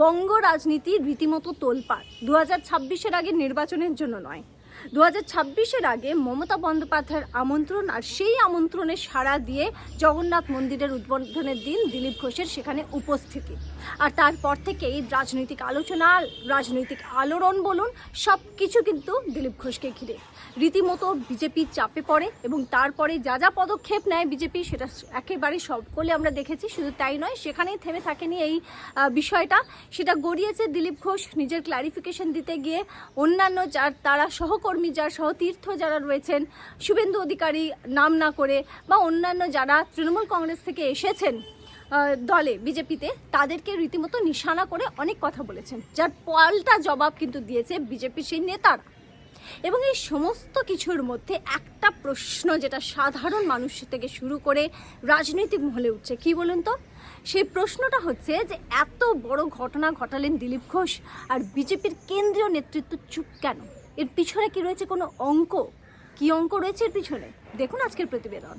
বঙ্গ রাজনীতি রীতিমতো তোলপাড়। দু হাজার ছাব্বিশের আগে নির্বাচনের জন্য নয়। দু হাজার আগে মমতা বন্দ্যোপাধ্যায়ের আমন্ত্রণ আর সেই আমন্ত্রণে সাড়া দিয়ে জগন্নাথ মন্দিরের উদ্বোধনের দিন দিলীপ ঘোষের সেখানে উপস্থিতি। আর তারপর থেকেই রাজনৈতিক আলোচনা, রাজনৈতিক আলোড়ন বলুন সব কিছু কিন্তু দিলীপ ঘোষকে ঘিরে। রীতিমতো বিজেপি চাপে পড়ে এবং তারপরে যা যা পদক্ষেপ নেয় বিজেপি সেটা একেবারে সকলে আমরা দেখেছি, শুধু তাই নয়, সেখানেই থেমে থাকেনি এই বিষয়টা। সেটা গড়িয়েছে দিলীপ ঘোষ নিজের ক্লারিফিকেশন দিতে গিয়ে অন্যান্য যার, তারা সহকর্মী যার সহতীর্থ যারা রয়েছেন, শুভেন্দু অধিকারী নাম না করে বা অন্যান্য যারা তৃণমূল কংগ্রেস থেকে এসেছেন দলে, বিজেপিতে, তাদেরকে রীতিমতো নিশানা করে অনেক কথা বলেছেন, যার পাল্টা জবাব কিন্তু দিয়েছে বিজেপির সেই নেতারা। এবং এই সমস্ত কিছুর মধ্যে একটা প্রশ্ন যেটা সাধারণ মানুষ থেকে শুরু করে রাজনৈতিক মহলে উঠছে, কি বলুন তো? সেই প্রশ্নটা হচ্ছে যে এত বড় ঘটনা ঘটালেন দিলীপ ঘোষ, আর বিজেপির কেন্দ্রীয় নেতৃত্ব চুপ কেন? এর পিছনে কি রয়েছে কোনো অঙ্ক? কি অঙ্ক রয়েছে এর পিছনে? দেখুন আজকের প্রতিবেদন।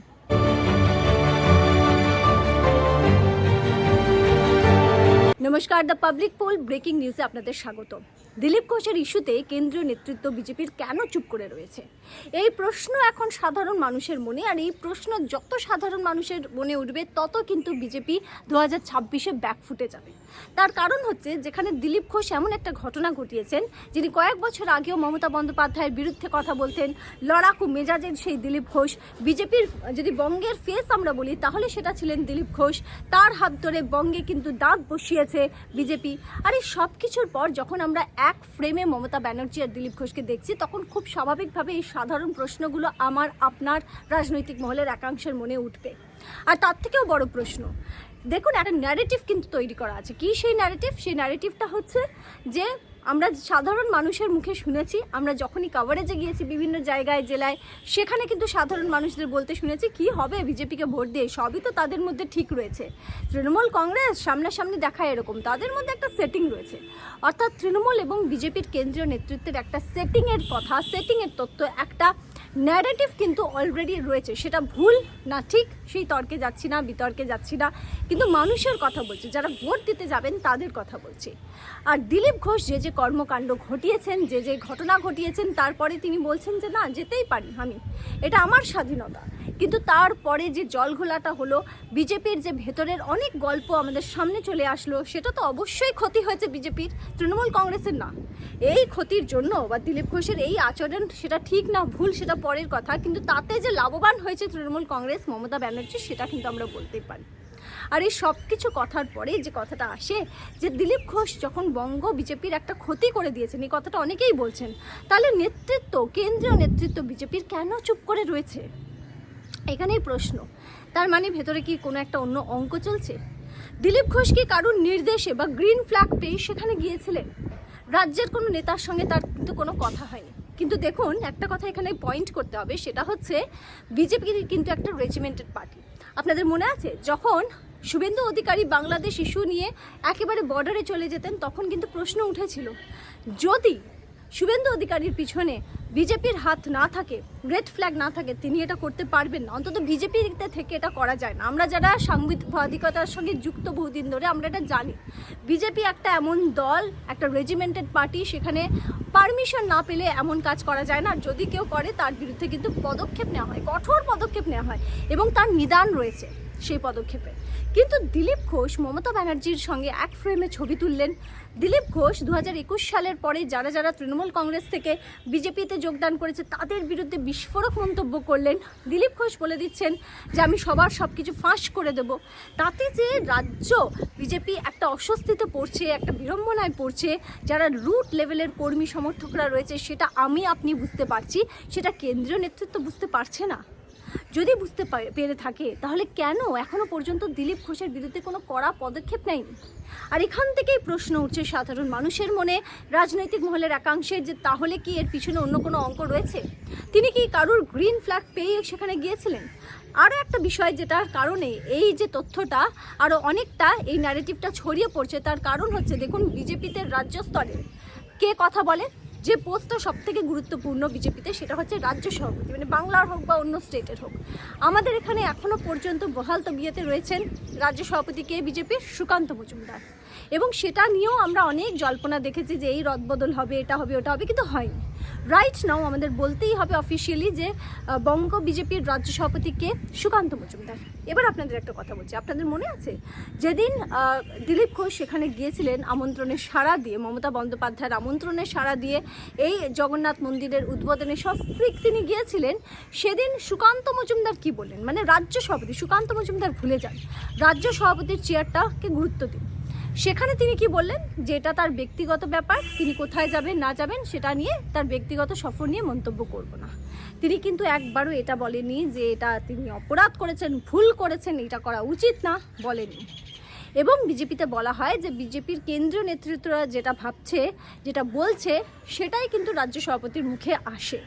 নমস্কার, দ্য পাবলিক পোল ব্রেকিং নিউজে আপনাদের স্বাগত দিলীপ ঘোষের ইস্যুতে কেন্দ্রীয় নেতৃত্ব বিজেপির কেন চুপ করে রয়েছে? এই প্রশ্ন এখন সাধারণ মানুষের মনে, আর এই প্রশ্ন যত সাধারণ মানুষের মনে উঠবে, তত কিন্তু বিজেপি দু হাজার ছাব্বিশে ব্যাকফুটে যাবে। তার কারণ হচ্ছে, যেখানে দিলীপ ঘোষ এমন একটা ঘটনা ঘটিয়েছেন, যিনি কয়েক বছর আগেও মমতা বন্দ্যোপাধ্যায়ের বিরুদ্ধে কথা বলতেন, লড়াকু মেজাজের সেই দিলীপ ঘোষ। বিজেপির যদি বঙ্গের ফেস আমরা বলি, তাহলে সেটা ছিলেন দিলীপ ঘোষ। তার হাত ধরে বঙ্গে কিন্তু দাঁত বসিয়েছে বিজেপি। আর এই সব কিছুর পর যখন আমরা এক ফ্রেমে মমতা ব্যানার্জি আর দিলীপ ঘোষকে দেখছি, তখন খুব স্বাভাবিকভাবে এই সাধারণ প্রশ্নগুলো আমার, আপনার রাজনৈতিক মহলের একাংশের মনে উঠবে। আর তার থেকেও বড় প্রশ্ন দেখুন, একটা ন্যারেটিভ কিন্তু তৈরি করা আছে। কি সেই ন্যারেটিভ সেই ন্যারেটিভটা হচ্ছে যে আমরা সাধারণ মানুষের মুখে শুনেছি, আমরা যখনই কাভারেজে গিয়েছি বিভিন্ন জায়গায়, জেলায়, সেখানে কিন্তু সাধারণ মানুষদের বলতে শুনেছি, কি হবে? বিজেপিকে ভোট দিয়ে সবই তো তাদের মধ্যে ঠিক রয়েছে। তৃণমূল কংগ্রেস সামনাসামনি দেখায় এরকম, তাদের মধ্যে একটা সেটিং রয়েছে। অর্থাৎ তৃণমূল এবং বিজেপির কেন্দ্রীয় নেতৃত্বের একটা সেটিংয়ের কথা সেটিংয়ের তথ্য একটা ন্যারেটিভ কিন্তু অলরেডি রয়েছে, সেটা ভুল না ঠিক, সেই তর্কে যাচ্ছি না, বিতর্কে যাচ্ছি না। কিন্তু মানুষের কথা বলছে, যারা ভোট দিতে যাবেন তাদের কথা বলছে। আর দিলীপ ঘোষ যে যে কর্মকাণ্ড ঘটিয়েছেন, যে যে ঘটনা ঘটিয়েছেন, তারপরে তিনি বলছেন যে না, যেতেই পারি আমি। এটা আমার স্বাধীনতা। কিন্তু তারপরে যে জলঘোলাটা হলো, বিজেপির যে ভেতরের অনেক গল্প আমাদের সামনে চলে আসলো, সেটা তো অবশ্যই ক্ষতি হয়েছে বিজেপির। তৃণমূল কংগ্রেসের না। এই ক্ষতির জন্য বা দিলীপ ঘোষের এই আচরণ, সেটা ঠিক না, ভুল, সেটা পরের কথা। কিন্তু তাতে যে লাভবান হয়েছে তৃণমূল কংগ্রেস, মমতা ব্যানার্জি, সেটা কিন্তু আমরা বলতেই পারি। আর এই সব কিছু কথার পরে যে কথাটা আসে, যে দিলীপ ঘোষ যখন বঙ্গ বিজেপির একটা ক্ষতি করে দিয়েছেন, এই কথাটা অনেকেই বলছেন, তাহলে নেতৃত্ব, কেন্দ্রীয় নেতৃত্ব বিজেপির কেন চুপ করে রয়েছে? এখানেই প্রশ্ন। তার মানে ভেতরে কি কোনো একটা অন্য অঙ্ক চলছে? দিলীপ ঘোষ কি কারুর নির্দেশে বা গ্রিন ফ্ল্যাগ পেয়ে সেখানে গিয়েছিলেন? রাজ্যের কোনো নেতার সঙ্গে তার কিন্তু কোনো কথা হয়নি। কিন্তু দেখুন, একটা কথা এখানে পয়েন্ট করতে হবে, সেটা হচ্ছে বিজেপি কিন্তু একটা রেজিমেন্টেড পার্টি আপনাদের মনে আছে, যখন শুভেন্দু অধিকারী বাংলাদেশ ইস্যু নিয়ে একেবারে বর্ডারে চলে যেতেন, তখন কিন্তু প্রশ্ন উঠেছিল, যদি শুভেন্দু অধিকারীর পিছনে বিজেপির হাত না থাকে রেড ফ্ল্যাগ না থাকে, তিনি এটা করতে পারবেন না। অন্তত বিজেপিতে থেকে এটা করা যায় না। আমরা যারা সাংবিধানিকতার সঙ্গে যুক্ত বহুদিন ধরে, আমরা এটা জানি। বিজেপি একটা এমন দল, একটা রেজিমেন্টেড পার্টি সেখানে পারমিশন না পেলে এমন কাজ করা যায় না। যদি কেউ করে, তার বিরুদ্ধে কিন্তু পদক্ষেপ নেওয়া হয়, কঠোর পদক্ষেপ নেওয়া হয় এবং তার নিদান রয়েছে। সেই পদক্ষেপে। কিন্তু দিলীপ ঘোষ মমতা ব্যানার্জির সঙ্গে এক ফ্রেমে ছবি তুললেন। দিলীপ ঘোষ দু হাজার একুশ সালের পরে যারা যারা তৃণমূল কংগ্রেস থেকে বিজেপিতে যোগদান করেছে, তাদের বিরুদ্ধে বিস্ফোরক মন্তব্য করলেন। দিলীপ ঘোষ বলে দিচ্ছেন যে, আমি সবার সব কিছু ফাঁস করে দেব। তাতে যে রাজ্য বিজেপি একটা অস্বস্তিতে পড়ছে, একটা বিড়ম্বনায় পড়ছে, যারা রুট লেভেলের কর্মী সমর্থকরা রয়েছে, সেটা আমি, আপনি বুঝতে পারছি। সেটা কেন্দ্রীয় নেতৃত্ব বুঝতে পারছে না। যদি বুঝতে পেরে থাকে, তাহলে কেন এখনও পর্যন্ত দিলীপ ঘোষের বিরুদ্ধে কোনো কড়া পদক্ষেপ নেয়নি? আর এখান থেকেই প্রশ্ন উঠছে সাধারণ মানুষের মনে, রাজনৈতিক মহলের একাংশের যে তাহলে কি এর পিছনে অন্য কোনো অঙ্ক রয়েছে? তিনি কি কারুর গ্রিন ফ্ল্যাগ পেয়ে সেখানে গিয়েছিলেন? আরও একটা বিষয় যেটার কারণে এই যে তথ্যটা আরও অনেকটা এই ন্যারেটিভটা ছড়িয়ে পড়ছে, তার কারণ হচ্ছে দেখুন, বিজেপিতে রাজ্য স্তরে কে কথা বলে? যে পোস্টটা সব থেকে গুরুত্বপূর্ণ বিজেপিতে সেটা হচ্ছে রাজ্য সভাপতি মানে বাংলার হোক বা অন্য স্টেটের হোক। আমাদের এখানে এখনও পর্যন্ত বহাল বিয়েতে রয়েছেন রাজ্য সভাপতি কে বিজেপির সুকান্ত মজুমদার। এবং সেটা নিয়েও আমরা অনেক জল্পনা দেখেছি যে এই রদবদল হবে, এটা হবে, ওটা হবে, কিন্তু হয়নি। রাইট নাও আমাদের বলতেই হবে অফিসিয়ালি যে বঙ্গ বিজেপির রাজ্য সভাপতিকে সুকান্ত মজুমদার। এবার আপনাদের একটা কথা বলছি। আপনাদের মনে আছে? যেদিন দিলীপ ঘোষ সেখানে গিয়েছিলেন আমন্ত্রণের সাড়া দিয়ে, মমতা বন্দ্যোপাধ্যায়ের আমন্ত্রণের সাড়া দিয়ে এই জগন্নাথ মন্দিরের উদ্বোধনে সস্ত্রীক তিনি গিয়েছিলেন, সেদিন সুকান্ত মজুমদার কি বললেন? মানে রাজ্য সভাপতি সুকান্ত মজুমদার ভুলে যান। রাজ্য সভাপতির চেয়ারটাকে গুরুত্ব দিন। সেখানে তিনি কি বললেন? যে এটা তার ব্যক্তিগত ব্যাপার, তিনি কোথায় যাবেন, না যাবেন, সেটা নিয়ে তার ব্যক্তিগত সফর নিয়ে মন্তব্য করব না। তিনি কিন্তু একবারও এটা বলেনি যে এটা তিনি অপরাধ করেছেন, ভুল করেছেন, এটা করা উচিত না বলেনি এবং বিজেপিতে বলা হয় যে বিজেপির কেন্দ্রীয় নেতৃত্বরা যেটা ভাবছে, যেটা বলছে, সেটাই কিন্তু রাজ্য সভাপতির মুখে আসে।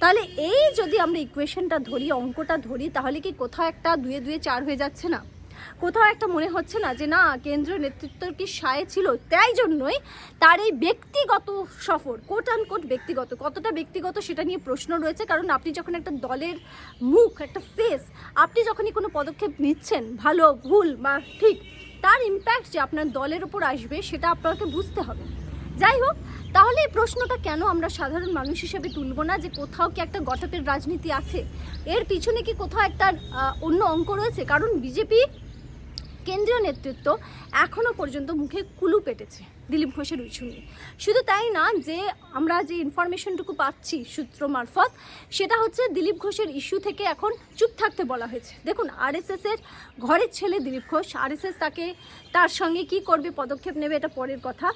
তাহলে এই যদি আমরা ইকুয়েশনটা ধরি, অঙ্কটা ধরি, তাহলে কি কোথাও একটা দুয়ে দুয়ে চার হয়ে যাচ্ছে না? কোথাও একটা মনে হচ্ছে না যে না, কেন্দ্রীয় নেতৃত্বর কি সায় ছিল তাই জন্যই তার এই ব্যক্তিগত সফর কোট অ্যান্ড কোট ব্যক্তিগত, কতটা ব্যক্তিগত সেটা নিয়ে প্রশ্ন রয়েছে। কারণ আপনি যখন একটা দলের মুখ, একটা ফেস আপনি যখনই কোনো পদক্ষেপ নিচ্ছেন, ভালো, ভুল বা ঠিক, তার ইম্প্যাক্ট যে আপনার দলের উপর আসবে সেটা আপনাকে বুঝতে হবে। যাই হোক, তাহলে এই প্রশ্নটা কেন আমরা সাধারণ মানুষ হিসেবে তুলব না যে কোথাও কি একটা গটকের রাজনীতি আছে? এর পিছনে কি কোথাও একটা অন্য অঙ্ক রয়েছে? কারণ বিজেপি কেন্দ্রীয় নেতৃত্ব এখনও পর্যন্ত মুখে কুলু পেটেছে। দিলীপ ঘোষের নিয়ে শুধু তাই না, যে আমরা যে ইনফরমেশনটুকু পাচ্ছি সূত্র মারফত, সেটা হচ্ছে দিলীপ ঘোষের ইস্যু থেকে এখন চুপ থাকতে বলা হয়েছে। দেখুন আরএসএস এর ঘরের ছেলে দিলীপ ঘোষ আরএসএস তাকে, তার সঙ্গে কি করবে, পদক্ষেপ নেবে, এটা পরের কথা।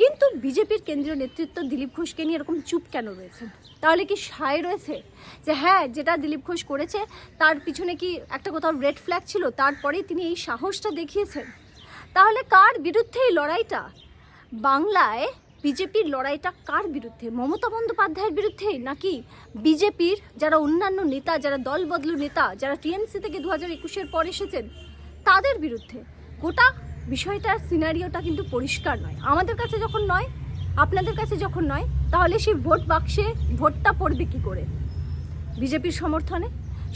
কিন্তু বিজেপির কেন্দ্রীয় নেতৃত্ব দিলীপ ঘোষকে নিয়ে এরকম চুপ কেন রয়েছে? তাহলে কি সায় রয়েছে? যে হ্যাঁ যেটা দিলীপ ঘোষ করেছে, তার পিছনে কি একটা কোথাও রেড ফ্ল্যাগ ছিল? তারপরেই তিনি এই সাহসটা দেখিয়েছেন। তাহলে কার বিরুদ্ধে এই লড়াইটা? বাংলায় বিজেপির লড়াইটা কার বিরুদ্ধে? মমতা বন্দ্যোপাধ্যায়ের বিরুদ্ধে নাকি বিজেপির যারা অন্যান্য নেতা, যারা দল বদলু নেতা, যারা টিএমসি থেকে দু হাজার একুশের পর এসেছেন, তাদের বিরুদ্ধে? গোটা বিষয়টার সিনারিওটা কিন্তু পরিষ্কার নয়। আমাদের কাছে যখন নয়, আপনাদের কাছে যখন নয়, তাহলে সেই ভোট বাক্সে ভোটটা পড়বে কী করে? বিজেপির সমর্থনে?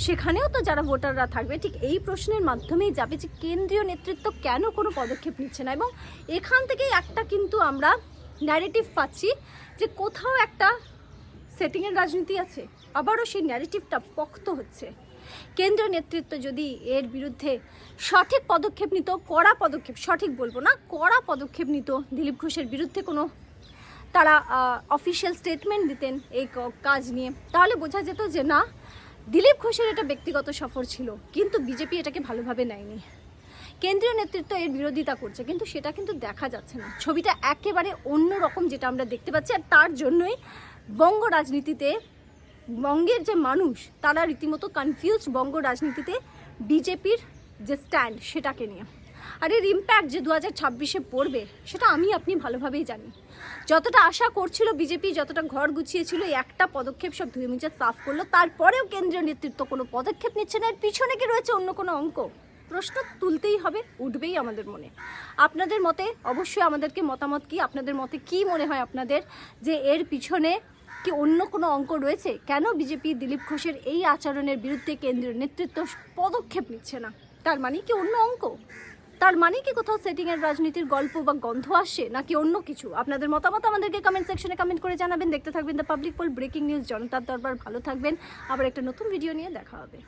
সেখানেও তো যারা ভোটাররা থাকবে, ঠিক এই প্রশ্নের মাধ্যমেই যাবে যে কেন্দ্রীয় নেতৃত্ব কেন কোনো পদক্ষেপ নিচ্ছে না। এবং এখান থেকেই একটা কিন্তু আমরা ন্যারেটিভ পাচ্ছি যে কোথাও একটা সেটিংয়ের রাজনীতি আছে, আবারও সেই ন্যারেটিভটা পক্ত হচ্ছে। কেন্দ্রীয় নেতৃত্ব যদি এর বিরুদ্ধে সঠিক পদক্ষেপ নিত, কড়া পদক্ষেপ, সঠিক বলব না, কড়া পদক্ষেপ নিত দিলীপ ঘোষের বিরুদ্ধে কোনো, তারা অফিসিয়াল স্টেটমেন্ট দিতেন এই কাজ নিয়ে, তাহলে বোঝা যেত যে না দিলীপ ঘোষের এটা ব্যক্তিগত সফর ছিল, কিন্তু বিজেপি এটাকে ভালোভাবে নেয়নি। কেন্দ্রীয় নেতৃত্ব এর বিরোধিতা করছে, কিন্তু সেটা কিন্তু দেখা যাচ্ছে না। ছবিটা একেবারে অন্য রকম যেটা আমরা দেখতে পাচ্ছি, আর তার জন্যই বঙ্গ রাজনীতিতে বঙ্গের যে মানুষ, তারা রীতিমতো কনফিউজ বঙ্গ রাজনীতিতে বিজেপির যে স্ট্যান্ড সেটাকে নিয়ে। আর এর ইম্প্যাক্ট যে দু হাজার ছাব্বিশে পড়বে, সেটা আমি আপনি ভালোভাবেই জানি। যতটা আশা করছিল বিজেপি, যতটা ঘর গুছিয়েছিল একটা পদক্ষেপ সব ধুয়ে মুছে সাফ করল। তারপরেও কেন্দ্রীয় নেতৃত্ব কোনো পদক্ষেপ নিচ্ছে না, এর পিছনে কি রয়েছে অন্য কোনো অঙ্ক? প্রশ্ন তুলতেই হবে, উঠবেই আমাদের মনে। আপনাদের মতে, অবশ্যই আমাদেরকে মতামত কি? আপনাদের মতে কি মনে হয় আপনাদের যে এর পিছনে কি অন্য কোনো অঙ্ক রয়েছে? কেন বিজেপি দিলীপ ঘোষের এই আচরণের বিরুদ্ধে কেন্দ্রীয় নেতৃত্ব পদক্ষেপ নিচ্ছে না? তার মানে কি অন্য অঙ্ক? তার মানে কি কোথাও সেটিংয়ের রাজনীতির গল্প বা গন্ধ আসে, নাকি অন্য কিছু? আপনাদের মতামত আমাদেরকে কমেন্ট সেকশনে কমেন্ট করে জানাবেন। দেখতে থাকবেন the public poll breaking news জনতার দরবার। ভালো থাকবেন। আবার একটা নতুন ভিডিও নিয়ে দেখা হবে।